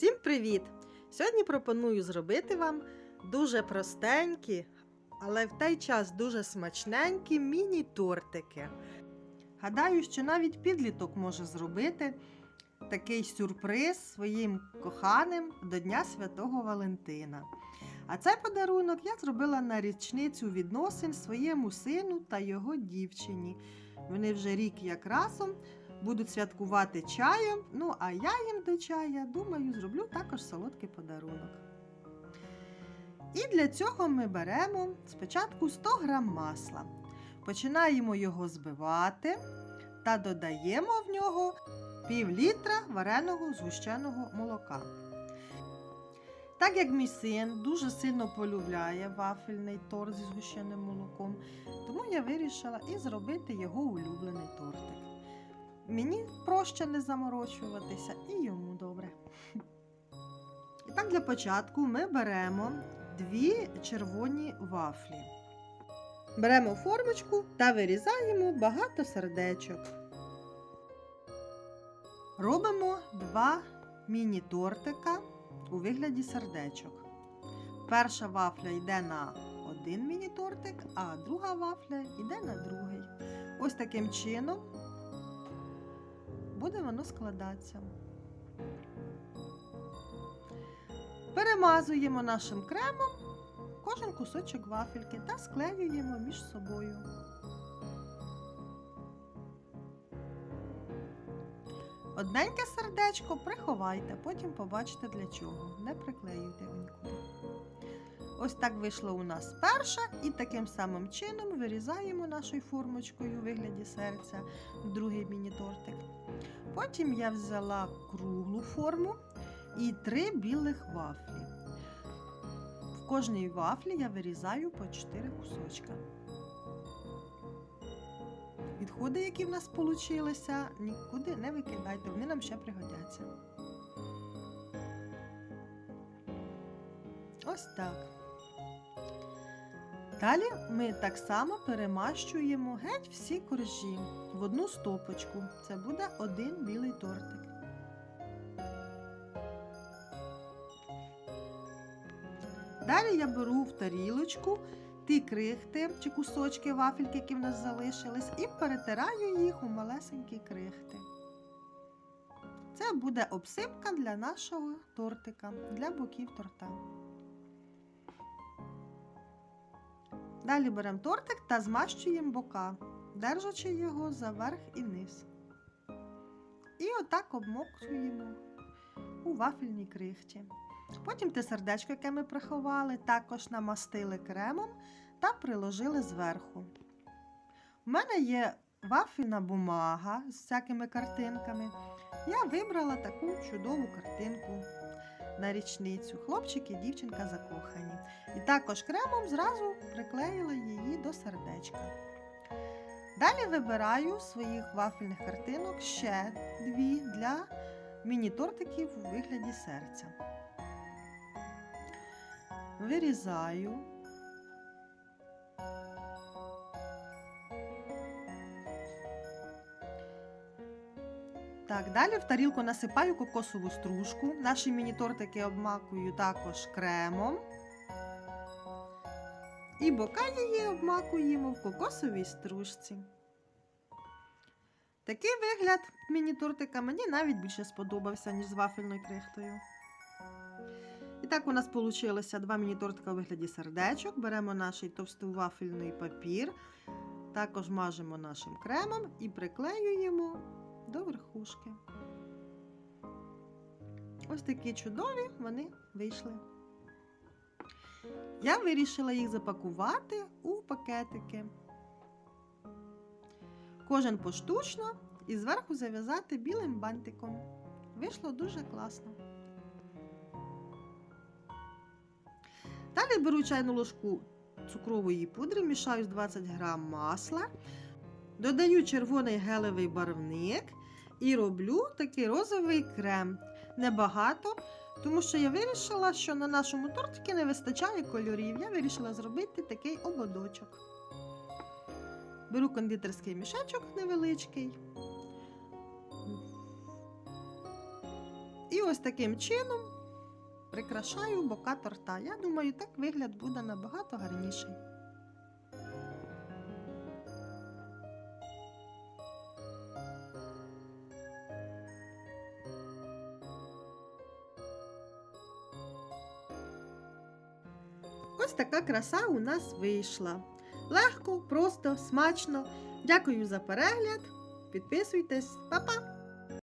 Всім привіт! Сьогодні пропоную зробити вам дуже простенькі, але в той час дуже смачненькі міні-тортики. Гадаю, що навіть підліток може зробити такий сюрприз своїм коханим до Дня Святого Валентина. А цей подарунок я зробила на річницю відносин своєму сину та його дівчині. Вони вже рік як разом будуть святкувати чаєм. Ну, а я їм до чая, думаю, зроблю також солодкий подарунок. І для цього ми беремо спочатку 100 г масла. Починаємо його збивати та додаємо в нього пів літра вареного згущеного молока. Так як мій син дуже сильно полюбляє вафельний торт зі згущеним молоком, тому я вирішила і зробити його улюблений тортик. Мені проще не заморочуватися і йому добре. І так, для початку ми беремо дві червоні вафлі. Беремо формочку та вирізаємо багато сердечок. Робимо два міні-тортика у вигляді сердечок. Перша вафля йде на один міні-тортик, а друга вафля йде на другий. Ось таким чином буде воно складатися. Перемазуємо нашим кремом кожен кусочок вафельки та склеюємо між собою. Одненьке сердечко приховайте, потім побачите для чого. Не приклеюйте його нікуди. Ось так вийшло у нас перша, і таким самим чином вирізаємо нашою формочкою у вигляді серця другий міні-тортик. Потім я взяла круглу форму і три білих вафлі. В кожній вафлі я вирізаю по 4 кусочка. Відходи, які в нас вийшли, нікуди не викидайте, вони нам ще пригодяться. Ось так. Далі ми так само перемащуємо геть всі коржі в одну стопочку. Це буде один білий тортик. Далі я беру в тарілочку ті крихти чи кусочки вафельки, які в нас залишились, і перетираю їх у малесенькі крихти. Це буде обсипка для нашого тортика, для боків торта. Далі беремо тортик та змащуємо бока, держачи його за верх і низ. І отак обмокчуємо у вафельній крихті. Потім те сердечко, яке ми приховали, також намастили кремом та приложили зверху. У мене є вафельна бумага з всякими картинками. Я вибрала таку чудову картинку на річницю. Хлопчик і дівчинка закохані. І також кремом зразу приклеїла її до сердечка. Далі вибираю своїх вафельних картинок ще дві для міні-тортиків у вигляді серця. Вирізаю. Так, далі в тарілку насипаю кокосову стружку. Наші міні-тортики обмакую також кремом. І бока її обмакуємо в кокосовій стружці. Такий вигляд міні-тортика мені навіть більше сподобався, ніж з вафельною крихтою. І так у нас вийшло два міні-тортика у вигляді сердечок. Беремо наш товстовафельний папір, також мажемо нашим кремом і приклеюємо до верхушки. Ось такі чудові вони вийшли. Я вирішила їх запакувати у пакетики. Кожен поштучно і зверху зав'язати білим бантиком. Вийшло дуже класно. Далі беру чайну ложку цукрової пудри, мішаю з 20 г масла, додаю червоний гелевий барвник і роблю такий розовий крем. Небагато, тому що я вирішила, що на нашому тортикі не вистачає кольорів. Я вирішила зробити такий ободочок. Беру кондитерський мішечок невеличкий. І ось таким чином прикрашаю бока торта. Я думаю, так вигляд буде набагато гарніший. Ось така краса у нас вийшла. Легко, просто, смачно. Дякую за перегляд. Підписуйтесь, Па-па!